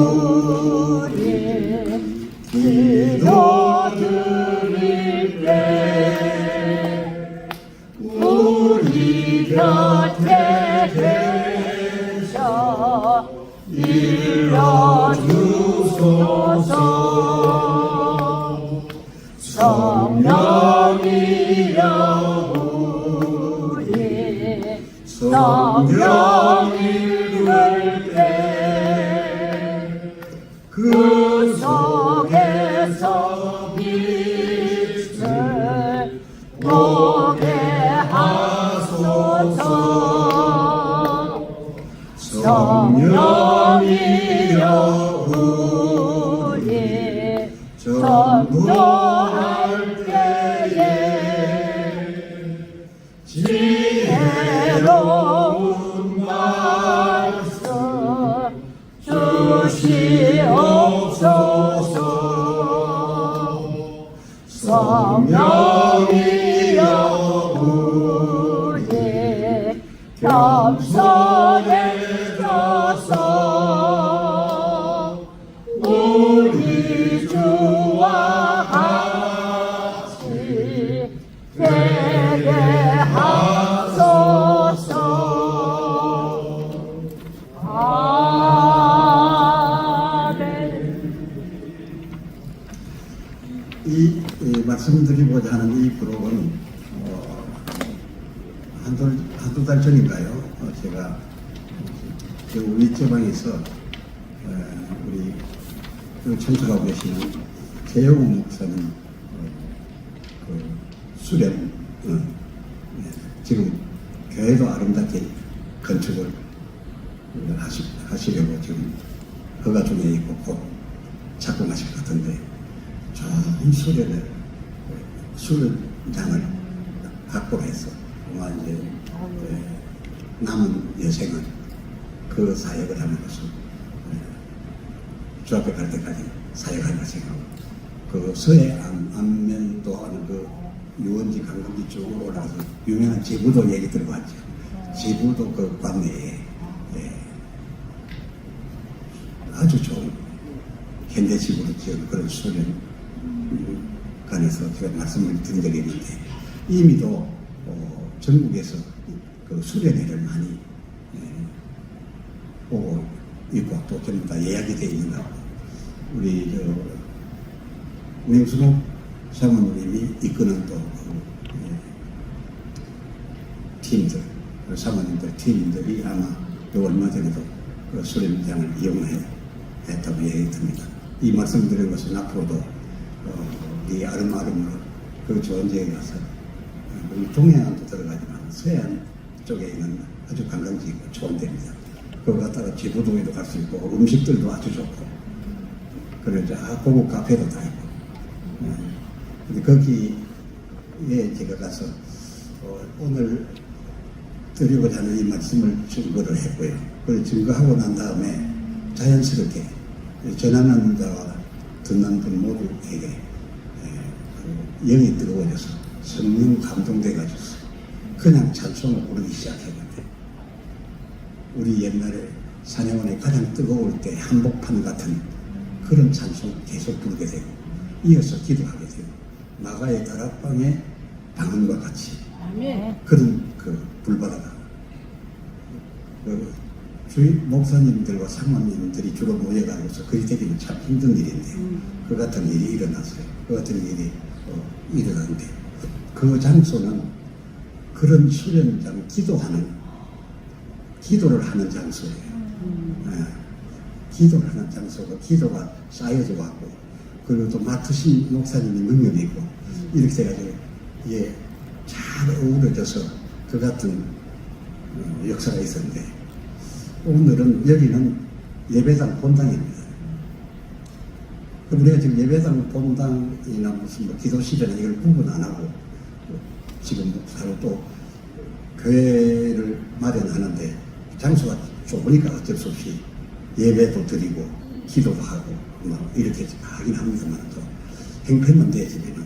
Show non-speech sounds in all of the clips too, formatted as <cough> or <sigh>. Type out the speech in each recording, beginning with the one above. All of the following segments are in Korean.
우리 기도 드릴 때 우리 곁에 계셔 일러주소서. 성령이여 우리 성령 성령이여 우리 전도 한두, 달 전인가요? 어, 제가 그 우리 지방에서 어, 우리 그 청소하고 계시는 재영호 목사님 어, 그 수련 어, 예, 지금 교회도 아름답게 건축을 하시, 하시려고 지금 허가 중에 있고 곧 착공하실 것 같은데 좋은 수련을 수련장을 확보를 해서 아마 이제 예, 남은 여생은 그 사역을 함으로써 예, 중학교 갈 때까지 사역할 생각하고 그 서해 안, 안면도 하는 그 유원지 관광지 쪽으로 올라가서 유명한 제부도 얘기 들어봤죠. 제부도 그 관내에 예, 아주 좋은 현대식으로 지은 그런 수련 관해서 제가 말씀을 드린 적이 있는데 이미도 어, 전국에서 그 수련회를 많이 예, 보고 있고 또 전부 다 예약이 되어 있는 것 우리 저 명순호 사모님이 이끄는 또 그, 예, 팀들 그 사모님들 팀들이 아마 요 얼마 전에도 그 수련장을 이용했다고 얘기 듭니다. 이 말씀 드린 것은 앞으로도 어, 이 아름아름으로 그 지역에 가서 동해안도 들어가지만 서해안 쪽에 있는 아주 관광지이고 좋은 데입니다. 그거 갔다가 제부도에도 갈 수 있고 음식들도 아주 좋고 그래서 아, 고급 카페도 다 있고 어, 근데 거기에 제가 가서 어, 오늘 드리고자 하는 이 말씀을 증거를 했고요. 그걸 증거하고 난 다음에 자연스럽게 전하는 자와 듣는 분 모두에게 에, 그 영이 뜨거워져서 성령 감동돼가지고 그냥 찬송을 부르기 시작했는데 우리 옛날에 사냥원에 가장 뜨거울 때 한복판 같은 그런 찬송 계속 부르게 되고 이어서 기도하게 되고 나가의 다락방의 방언과 같이 그런 그 불바다가 그 주의 목사님들과 상관님들이 주로 모여가지고서 그리 되기는 참 힘든 일인데 그 같은 일이 일어났어요. 그 같은 일이 어, 일어났는데 그 장소는 그런 수련장 기도하는 기도를 하는 장소예요. 예, 기도를 하는 장소고 기도가 쌓여져 갖고 그리고 또 맡으신 목사님이 능력이 있고 이렇게 돼가지고 이게 잘 어우러져서 그 같은 어, 역사가 있었는데 오늘은 여기는 예배당 본당입니다. 그럼 우리가 지금 예배당 본당이나 무슨 뭐 기도실이나 이걸 구분 안 하고 지금 바로 또 교회를 마련하는데 장소가 좁으니까 어쩔 수 없이 예배도 드리고 기도도 하고 뭐 이렇게 하긴 합니다만 또 행편만 되어지면은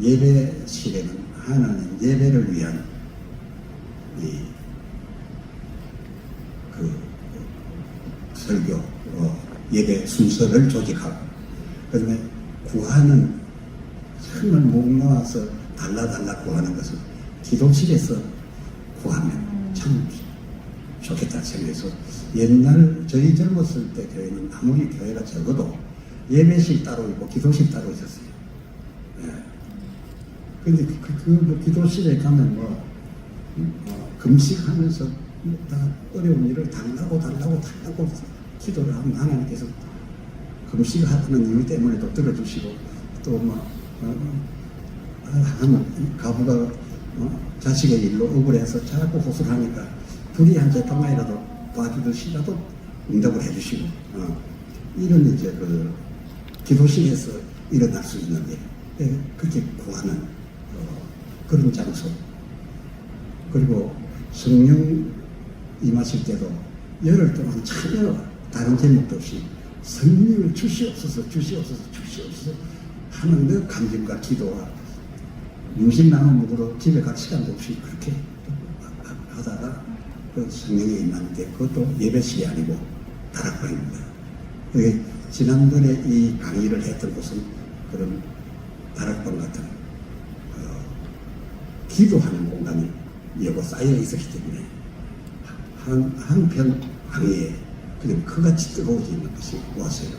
예배실에는 하나님 예배를 위한 이 그 설교, 어, 예배 순서를 조직하고 그다음에 구하는 정말 목 놓아서 달라 달라 구하는 것은 기도실에서 구하면 참 좋겠다 생각해서 옛날 저희 젊었을 때 교회는 아무리 교회가 적어도 예배실 따로 있고 기도실 따로 있었어요. 예. 근데 그, 그, 그 뭐 기도실에 가면 뭐, 뭐 금식하면서 뭐다 어려운 일을 달라고 달라고 달라고 기도를 하면 하나님께서 금식하는 이유 때문에도 들어주시고 또뭐 어, 하면 가부가 어, 자식의 일로 억울해서 자꾸 호소를 하니까 불의한 재판만이라도 봐주듯이라도 응답을 해주시고 어, 이런 이제 그 기도실에서 일어날 수 있는 일 예, 그렇게 구하는 어, 그런 장소. 그리고 성령 임하실 때도 열흘 동안 전혀 다른 제목도 없이 성령을 주시옵소서 주시옵소서 주시옵소서 하는 그 감정과 기도와 음식 나눔 먹으러 집에 갈 시간도 없이 그렇게 하다가 그 성령이 임하는데 그것도 예배실이 아니고 다락방입니다. 그게 지난번에 이 강의를 했던 곳은 그런 다락방 같은 어, 기도하는 공간이 여고 쌓여 있었기 때문에 한, 한편 강의에 그냥 그같이 뜨거워져 있는 것이 왔어요.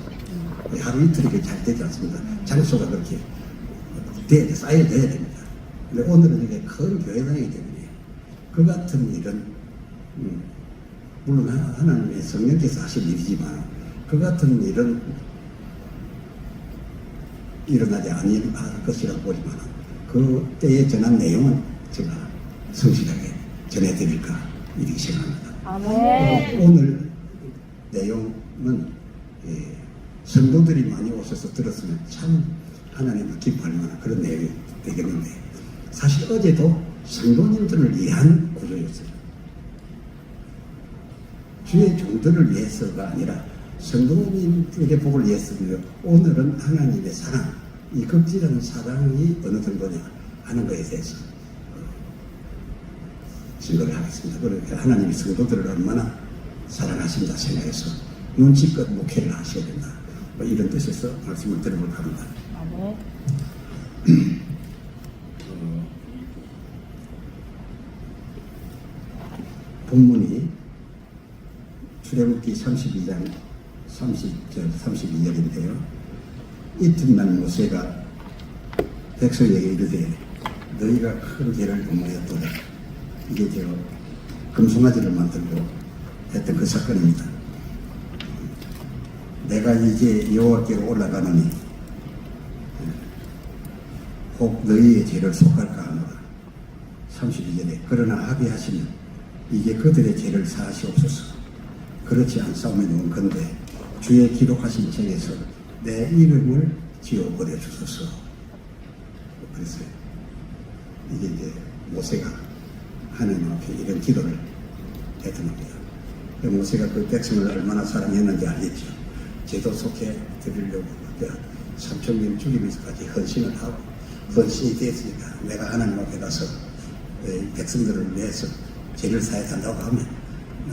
하루 이틀이 그잘 되지 않습니다. 장소가 그렇게 돼, 쌓여야 됩니다. 근데 오늘은 이게 큰 교회당이기 때문에 그 같은 일은 음, 물론 하- 하나님의 성령께서 하실 일이지만 그 같은 일은 일어나지 아니할 것이라고 보지만 그 때에 전한 내용은 제가 성실하게 전해드릴까 이렇게 생각합니다. 아멘. 오늘 내용은 예, 성도들이 많이 오셔서 들었으면 참 하나님을 기뻐할 만한 그런 내용이 되겠는데 사실 어제도 성도님들을 위한 구조였어요. 주의 종들을 위해서가 아니라 성도님들의 복을 위해서고요. 오늘은 하나님의 사랑, 이 극진한 사랑이 어느 정도냐 하는 것에 대해서 어, 증거를 하겠습니다. 그렇게 하나님이 성도들을 얼마나 사랑하신다 생각해서 눈치껏 목회를 하셔야 된다. 뭐 이런 뜻에서 말씀을 드려볼까 합니다. 아멘. <clears throat> 본문이 출애굽기 32장 30, 저 32절인데요. 이튿날 모세가 백성에게 이르되 너희가 큰 죄를 범하였도다. 이게 저 금송아지를 만들고 했던 그 사건입니다. 내가 이제 여호와께로 올라가노니 혹 너희의 죄를 속할까 하노라. 32절에 그러나 합의하시면 이게 그들의 죄를 사하시옵소서. 그렇지 않사오면 원컨대 주의 기록하신 책에서 내 이름을 지워 버려 주소서. 그랬어요. 이게 이제 모세가 하나님 앞에 이런 기도를 했던 겁니다. 그 모세가 그 백성을 얼마나 사랑했는지 알겠죠. 제도 속해 드리려고 삼천명 죽이면서까지 헌신을 하고 헌신이 됐으니까 내가 하나님 앞에 가서 이 백성들을 위해서 죄를 사야 한다고 하면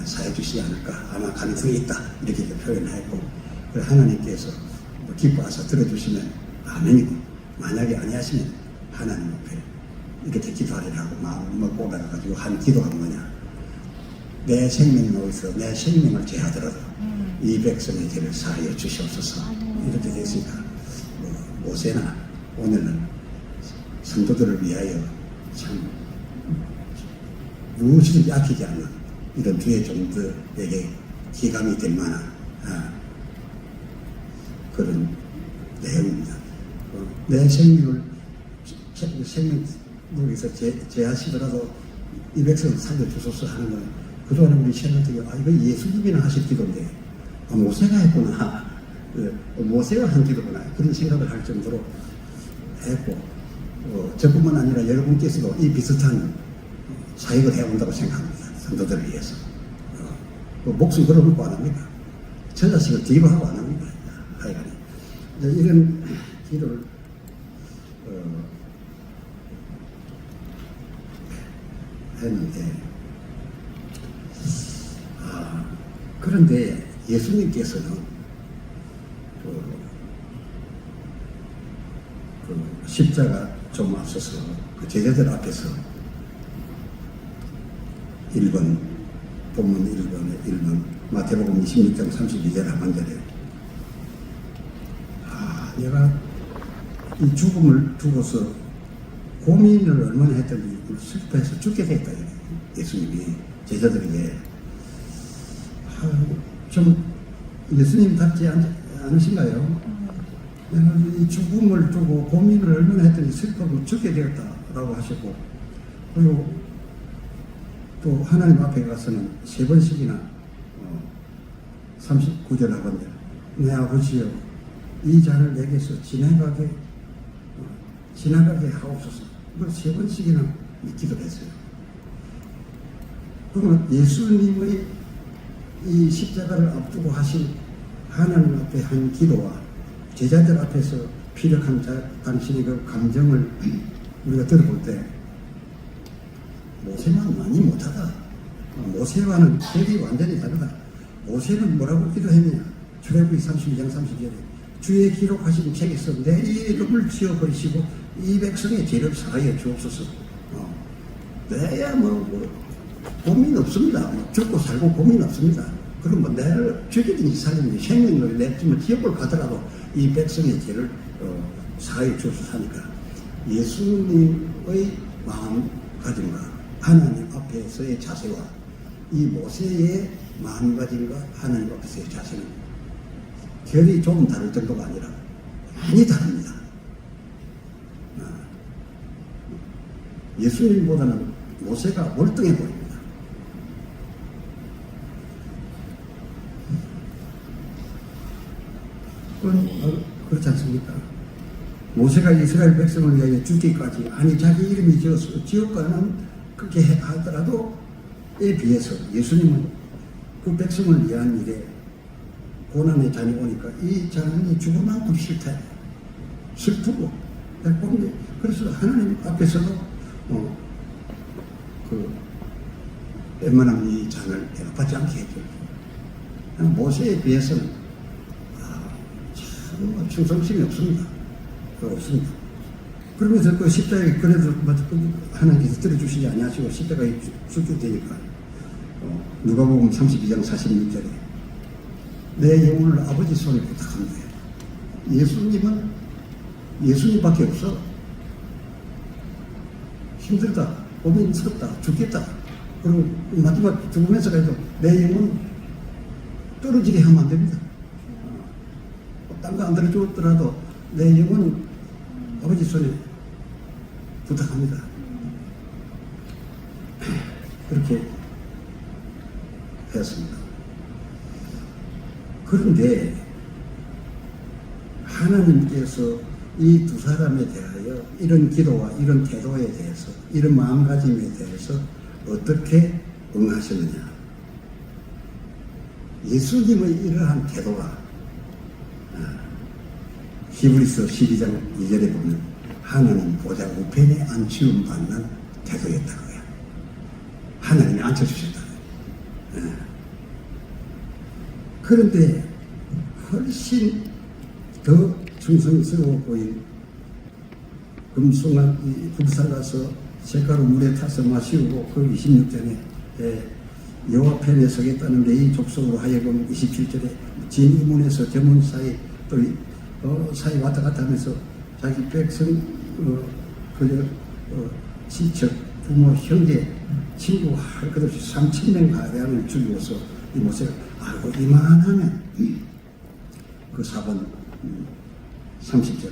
사해 주시지 않을까. 아마 가능성이 있다. 이렇게 표현했고 그 하나님께서 뭐 기뻐하셔 들어주시면 아멘이고 만약에 아니하시면 하나님 앞에 이렇게 기도하리라고 마음을 뽑아가지고 한 기도가 뭐냐. 내 생명이 어디서 내 생명을 제하더라도 이 백성의 죄를 사하여 주시옵소서. 이렇게 됐으니까 뭐 모세나 오늘은 성도들을 위하여 참 무엇이든지 아끼지 않는 이런 주의 종들에게 기감이 될 만한 아, 그런 내용입니다. 어, 내 생명을 제, 제하시더라도 이 백성을 살려주소서 하는 건 그동안 우리 신앙들이 아 이거 예수님이나 하실 기도인데 아, 모세가 했구나 어, 모세가 한 기도구나 그런 생각을 할 정도로 했고 어, 저뿐만 아니라 여러분께서도 이 비슷한 사역을 해온다고 생각합니다. 성도들을 위해서. 어, 뭐 목숨 걸어놓고 안 합니다. 저 자식을 뒤로 하고 안 합니다. 하여간에. 이런 기도를, 어, 했는데, 아, 그런데 예수님께서는 그, 그 십자가 좀 앞서서 그 제자들 앞에서 1번 본문 1번에 1번 마태복음 26장 32절 하반절에 아 내가 이 죽음을 두고서 고민을 얼마나 했더니 슬퍼해서 죽게 됐다. 예수님이 제자들에게 아, 좀 예수님답지 않, 않으신가요? 내가 이 죽음을 두고 고민을 얼마나 했더니 슬퍼서 죽게 되었다라고 하셨고 그리고 또 하나님 앞에 가서는 세 번씩이나 어, 39절 하반절 내 아버지여 이 잔을 내게서 지나가게 어, 지나가게 하옵소서. 이걸 세 번씩이나 기도를 했어요. 그러면 예수님의 이 십자가를 앞두고 하신 하나님 앞에 한 기도와 제자들 앞에서 피력한 자, 당신의 그 감정을 <clears throat> 우리가 들어볼 때 모세만 많이 못하다. 모세와는 격이 완전히 다르다. 모세는 뭐라고 기도했느냐? 출애굽기 32장 30절에 주의 기록하신 책에서 내 이름을 지어버리시고 이 백성의 죄를 사하여 주옵소서. 어. 내야 뭐, 뭐 고민 없습니다. 뭐 죽고 살고 고민 없습니다. 그럼 뭐 내를 죽이든 이사람이 생명을 냈지만 지옥을 가더라도 이 백성의 죄를 어, 사하여 주옵소서 하니까 예수님의 마음가짐과 하나님 앞에서의 자세와 이 모세의 마음가짐과 하나님 앞에서의 자세는 결이 조금 다를 정도가 아니라 많이 다릅니다. 아, 예수님보다는 모세가 월등해 보입니다. 어, 그렇지 않습니까? 모세가 이스라엘 백성을 위하여 죽기까지 아니 자기 이름이 지었어 지었거는 그렇게 해- 하더라도 에 비해서 예수님은 그 백성을 위한 일에 고난의 잔이 오니까 이 잔이 죽을 만큼 싫다. 슬프고 보면 그래서 하나님 앞에서도 어, 그 웬만하면 이 잔을 대갚하지 않게 해줘. 모세에 비해서는 아, 참뭐 충성심이 없습니다. 그 없습니다 그러면서 그 십자가에 그래도 뭐 하나님께서 들어주시지 아니하시고 십자가에 죽게 되니까 어, 누가복음 32장 46절에 내 영혼을 아버지 손에 부탁합니다. 예수님은 예수님밖에 없어. 힘들다, 고민스럽다, 죽겠다. 그리고 마지막 죽으면서 가도 내 영혼 떨어지게 하면 안 됩니다. 딴 거 안 들어주더라도 내 영혼은 아버지 손에 부탁합니다. 그렇게 했습니다. 그런데 하나님께서 이 두 사람에 대하여 이런 기도와 이런 태도에 대해서 이런 마음가짐에 대해서 어떻게 응하셨느냐? 예수님의 이러한 태도가 아, 히브리서 12장 2절에 보면 하나님 보좌 우편에 안치움 받는 태도였다고요. 하나님이 앉혀주셨다. 그런데 훨씬 더 충성스러워 보인 금송한 이 국산 가서 색가루 물에 타서 마시고 그 26절에 여호와 편에 서겠다는 레이 족속으로 하여금 27절에 진이문에서 저문 사이 또 어, 사이 왔다 갔다 하면서 자기 백성 어, 그저 어, 친척 부모 형제 친구 할 것 없이 3천 명 가량을 죽이고서 이 모세가 아이고 이만하면 그 4번 30절.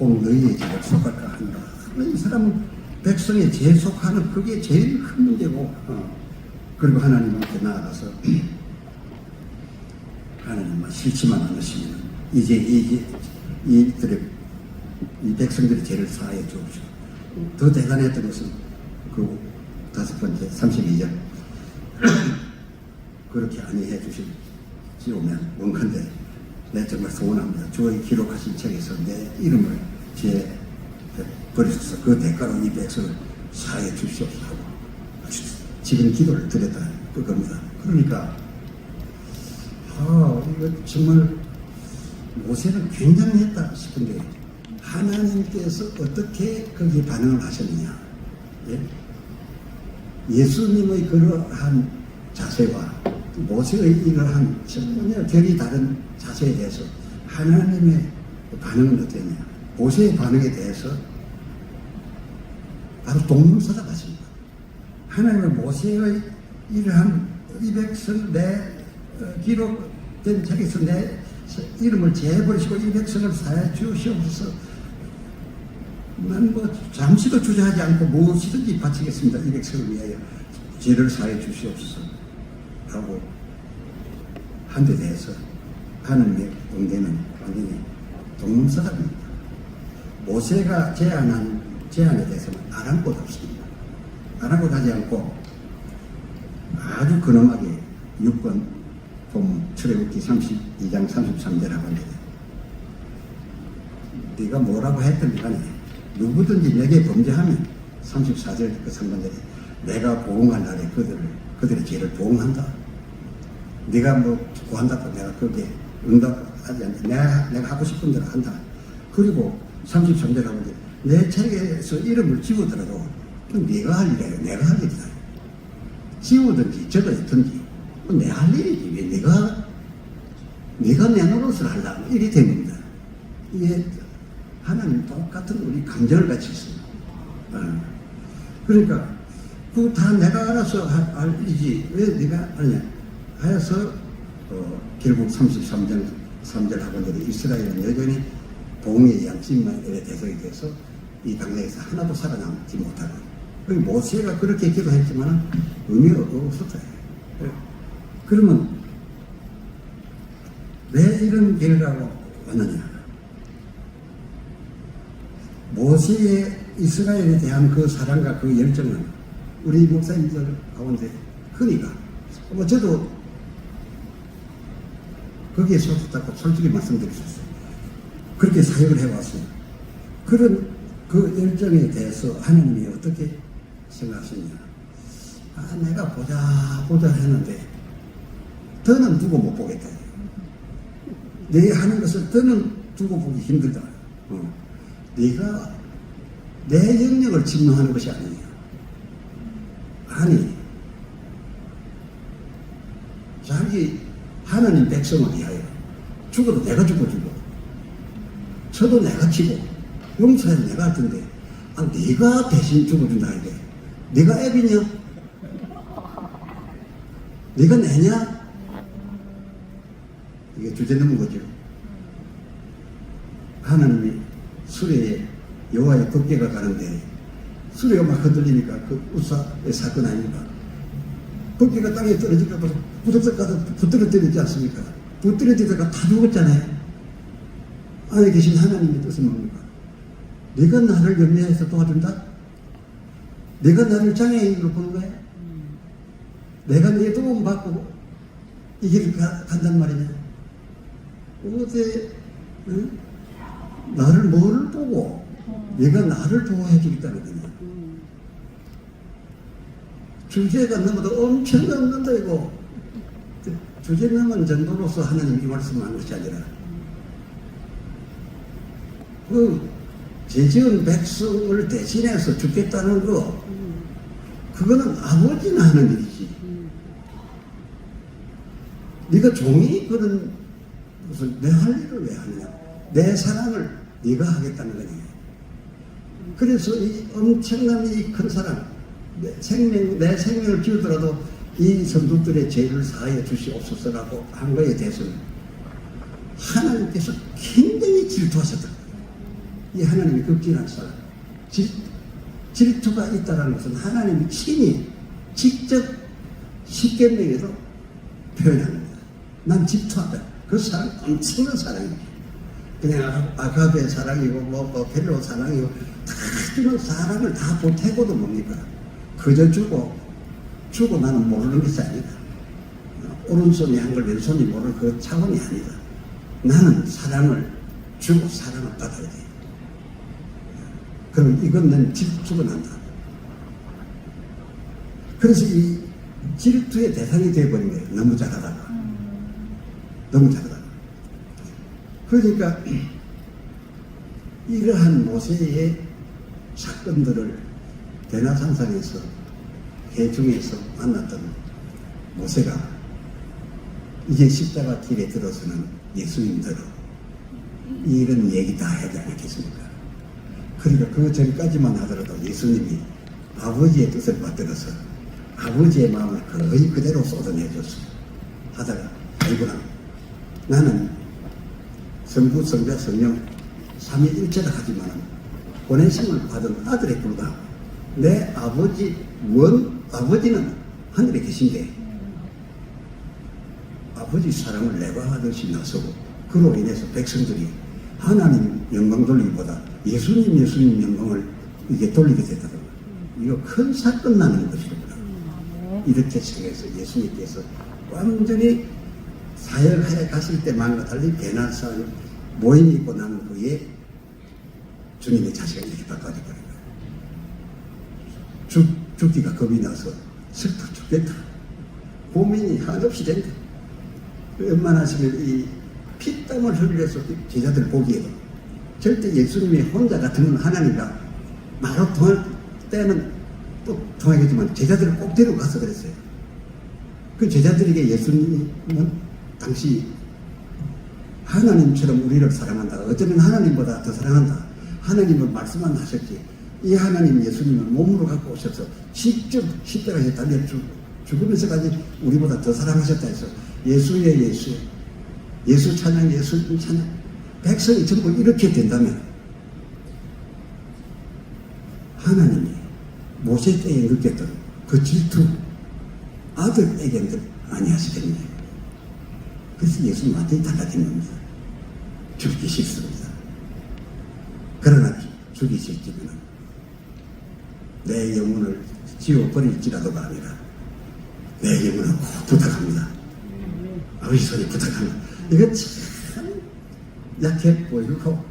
혹 너희의 집을 속할까 한다. 이 사람은 백성의 죄 속하는 그게 제일 큰 문제고 어. 그리고 하나님 앞에 나아가서 하나님만 싫지만 않으시면 이제 이, 이들의 이 백성들의 죄를 사하여 주옵시오. 더 대단했던 것은 그 다섯 번째 32절. <clears throat> 그렇게 아니해 주시오면 원컨대 내 정말 소원합니다. 주의 기록하신 책에서 내 이름을 제 버리소서. 그 대가로 이 백성을 사해 주시옵소서 지금 기도를 드렸다. 그 겁니다. 그러니까 아 이거 정말 모세는 굉장했다 싶은데 하나님께서 어떻게 거기에 반응을 하셨느냐? 예? 예수님의 그러한 자세와 모세의 이러한 전혀 결이 다른 자세에 대해서 하나님의 반응은 어땠냐? 모세의 반응에 대해서 바로 동문서답 하십니다. 하나님은 모세의 이러한 이 백성 내 어, 기록된 책에서 내 이름을 제해버리시고 이 백성을 사해 주시옵소서 난뭐 잠시도 주저하지 않고 무엇이든지 바치겠습니다. 이 백성을 위하여 죄를 사해 주시옵소서 하고 한 데 대해서 하나님의 응대는 완전히 동문서답입니다. 모세가 제안한 제안에 대해서는 아랑곳 없습니다. 아랑곳 하지 않고 아주 근엄하게 6번 본 출애굽기 32장 33절 하반절에 네가 뭐라고 했든 간에 누구든지 내게 범죄하면 34절 그 상반절에 내가 보응할 날에 그들을 그들의 죄를 보응한다. 네가 뭐 구한다고 내가 거기에 응답하지 않는다. 내가, 내가 하고 싶은 대로 한다. 그리고 33절 하반절에 내 책에서 이름을 지우더라도 네가 할 일이에요. 내가 할 일이다. 지우든지 적어 있든지 내가 할 일이지 왜 내가 내가 내 노릇을 하려고 일이 된 겁니다. 이게 하나님 똑같은 우리 감정을 같이 있습니다. 어. 그러니까 그거 다 내가 알아서 할, 할 일이지 왜 네가 하냐 하여서 어, 결국 33절 3절 하반절에 이스라엘은 여전히 봉의 양심만의 대상이 돼서 이 당장에서 하나도 살아남지 못하고 그 모세가 그렇게 기도했지만 의미가 없었다. 예. 그러면 왜 이런 결과가 왔느냐? 모세의 이스라엘에 대한 그 사랑과 그 열정은 우리 목사님들 가운데 흔히가 뭐 저도 거기에 소속됐다고 솔직히 있어요. 그렇게 사역을 해왔어요. 그런 그 열정에 대해서 하나님이 어떻게 생각하시냐. 아, 내가 보자, 보자 했는데, 더는 두고 못 보겠다. 내 하는 것을 더는 두고 보기 힘들다. 어. 네가 내 영역을 증명하는 것이 아니에요. 아니, 자기 하나님 백성을 위하여 죽어도 내가 죽어주고, 쳐도 내가 치고, 용서해도 내가 할 텐데, 아, 네가 대신 죽어준다 이게. 네가 애비냐? 네가 내냐? 이게 주제 넘은 거죠. 하나님이 수레에 여호와의 법궤가 가는데 수레가 막 흔들리니까 그 우사의 사건 아닙니까? 법궤가 땅에 떨어질까 봐 부덕석 가서 붙들어뜨리지 않습니까? 붙들어뜨리다가 다 죽었잖아요. 안에 계신 하나님의 뜻은 뭡니까? 네가 나를 연매해서 도와준다? 내가 나를 장애인으로 보는 거야? 내가 내 도움 받고 이 길을 가, 간단 말이냐? 어제 응? 나를 뭘 보고 내가 나를 보호해 주겠다는 거냐? 주제가 너무도 엄청 넘는다 이거 주제 넘은 정도로서 하나님 이 말씀하는 것이 아니라 그 죄지은 백성을 대신해서 죽겠다는 거 그거는 아버지나 하는 일이지 네가 종이 그런 무슨 내할 일을 왜 하느냐 내 사랑을 네가 하겠다는 거니 그래서 이 엄청난 이 큰 사랑 내 생명 내 생명을 지우더라도 이 선조들의 죄를 사하여 주시옵소서라고 한 거에 대해서는 하나님께서 굉장히 질투하셨다. 이 하나님이 극진한 사람. 질, 질투가 있다는 것은 하나님이 친히 직접 십계명에도 표현합니다. 난 질투한다. 그 사랑 엄청난 사랑이에요. 그냥 아- 아가베 사랑이고 뭐, 뭐 벨로 사랑이고 다 주는 사랑을 다 보태고도 뭡니까? 그저 주고 주고 나는 모르는 것이 아니다. 오른손이 한 걸 왼손이 모르는 그 차원이 아니다. 나는 사랑을 주고 사랑을 받아야 돼. 그럼 이건 난 질투가 난다. 그래서 이 질투의 대상이 되어버린 거예요. 너무 잘하다가. 너무 잘하다가. 그러니까 이러한 모세의 사건들을 대나상상에서 해중에서 만났던 모세가 이제 십자가 길에 들어서는 예수님대로 이런 얘기 다 하지 않겠습니까? 그러니까 그 전까지만 하더라도 예수님이 아버지의 뜻을 받들어서 아버지의 마음을 거의 그대로 쏟아내줬어. 하다가 아이구나 나는 성부 성자 성령 삼위일체라 하지만 보내심을 받은 아들에 불과하고 내 아버지 원 아버지는 하늘에 계신데 아버지 사랑을 내가 하듯이 나서고 그로 인해서 백성들이 하나님 영광 돌리기보다 예수님 예수님 영광을 이게 돌리게 되더라고요. 이거 큰 사건 나는 것이구나. 이렇게 생각해서 예수님께서 완전히 사역하여 가실 때만과 달리 배날산 모임이 있고 난 후에 주님의 자식을 이렇게 바꿔버린 거예요. 죽, 죽기가 겁이 나서 슬퍼 죽겠다. 고민이 한없이 된다. 웬만하시면 이 피땀을 흘려서 제자들 보기에도 절대 예수님이 혼자 같으면 하나님과 말로 통할 때는 또 통하겠지만 제자들을 꼭 데려가서 그랬어요. 그 제자들에게 예수님은 당시 하나님처럼 우리를 사랑한다. 어쩌면 하나님보다 더 사랑한다. 하나님은 말씀만 하셨지. 이 하나님 예수님을 몸으로 갖고 오셔서 직접 십자가에 달려 죽, 죽으면서까지 우리보다 더 사랑하셨다 해서 예수의 예수, 예수 찬양, 예수 찬양. 백성이 전부 이렇게 된다면 하나님이 모세 때에 느꼈던 그 질투 아들에게는 아니하시겠네. 그래서 예수님 완전히 달라진 겁니다. 죽기 싫습니다. 그러나 죽이실지면 내 영혼을 지워버릴지라도가 아니라 내 영혼을 꼭 부탁합니다. 아버지 손에 부탁합니다. 이거 참 약해 보이고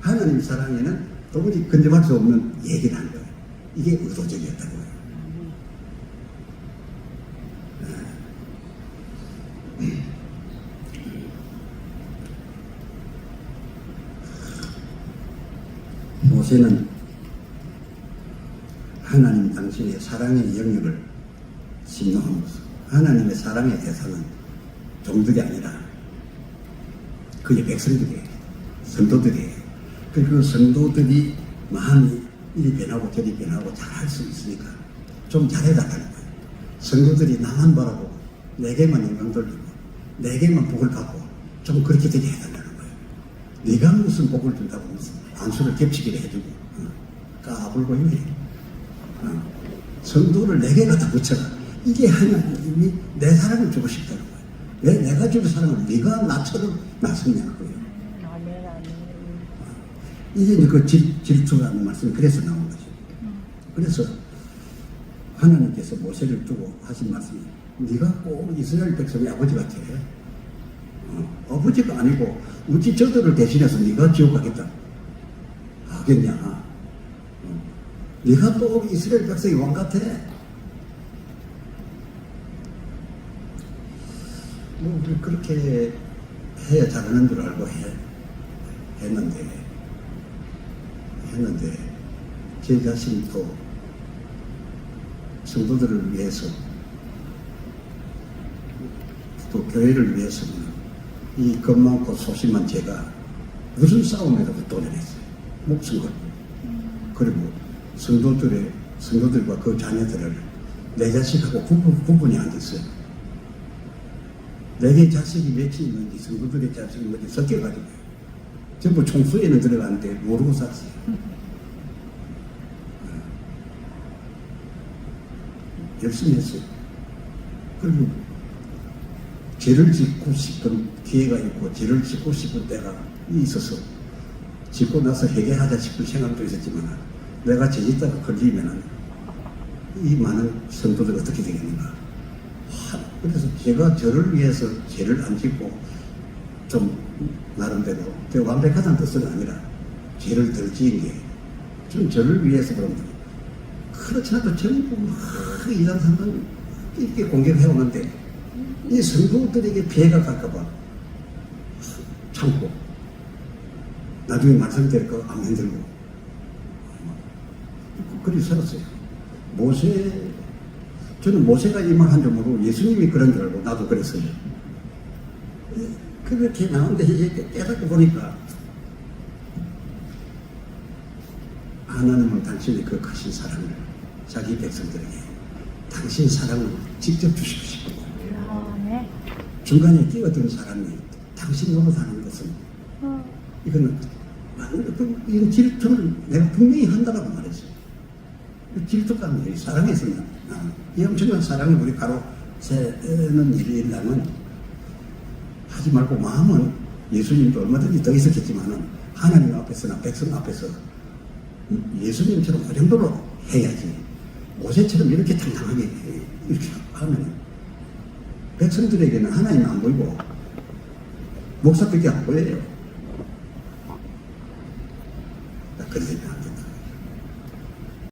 하나님 사랑에는 도무지 근접할 수 없는 얘기를 한 거예요. 이게 의도적이었다 모세는 하나님 당신의 사랑의 영역을 신용함으로써 하나님의 사랑의 대상은 종들이 아니라 그의 백성들이에요. 성도들이에요. 그 성도들이 마음이 이리 변하고 저리 변하고 잘할 수 있으니까 좀 잘해달라는 거예요. 성도들이 나만 바라고 내게만 영광 돌리고 내게만 복을 받고 좀 그렇게 되게 거예요. 네가 무슨 복을 준다고 안수를 겹치기를 해주고 어, 까불고 이래. 어, 성도를 내게 갖다 붙여라. 이게 하나님이 내 사랑을 주고 싶다는 거예요. 왜 내가 주는 사랑을 네가 나처럼 나섰냐고요. 이게 이제 그 질, 질투라는 말씀이 그래서 나온 거죠. 그래서 하나님께서 모세를 두고 하신 말씀이 네가 꼭 이스라엘 백성의 아버지 같아. 어, 아버지가 아니고 우리 저들을 대신해서 네가 지옥 가겠다. 하겠냐? 어, 네가 꼭 이스라엘 백성의 왕 같아. 뭐 우리 그렇게 해야 잘하는 줄 알고 해, 했는데 했는데 제 자신도 성도들을 위해서 또 교회를 위해서는 이 겁많고 소심한 제가 무슨 싸움에도 도전했어요. 목숨 걸고. 그리고 성도들의 성도들과 그 자녀들을 내 자식하고 구분, 구분 이 안 됐어요. 내게 자식이 몇이 있는지 성도들의 자식이 몇이 섞여가지고 전부 총수에는 들어갔는데 모르고 샀어요. 열심히 했어요. 그리고 죄를 짓고 싶은 기회가 있고 죄를 짓고 싶은 때가 있어서 짓고 나서 회개하자 싶은 생각도 있었지만 내가 죄 짓다가 걸리면 이 많은 성도들 어떻게 되겠는가. 하, 그래서 제가 저를 위해서 죄를 안 짓고 좀 나름대로 완벽하다는 뜻은 아니라 죄를 덜 지은 게좀 저를 위해서 그런 거 그렇지 않아도 전부 막 이단 상관 이렇게 공격해 오는데 이 성도들에게 피해가 갈까봐 참고 나중에 말씀드릴 거안 만들고 그리 살았어요. 모세 저는 모세가 이말한줄 모르고 예수님이 그런 줄 알고 나도 그랬어요. 그렇게 나오는데 이제 깨닫고 보니까 하나님은 당신의 그 크신 사랑을 자기 백성들에게 당신 사랑을 직접 주시고 싶고. 중간에 끼어든 사람이 당신 노릇하는 것은 어, 이거는 많은 그- 이건 질투를 내가 분명히 한다고 말했어요. 그 질투감이 사랑에서는 아, 이 엄청난 사랑을 우리 가로 세는 일이라면 하지 말고 마음은 예수님도 얼마든지 더 있었겠지만은 하나님 앞에서나 백성 앞에서 예수님처럼 그 정도로 해야지 모세처럼 이렇게 당당하게 이렇게 하면 백성들에게는 하나님 안 보이고 목사밖에 안 보여요. 안 된다.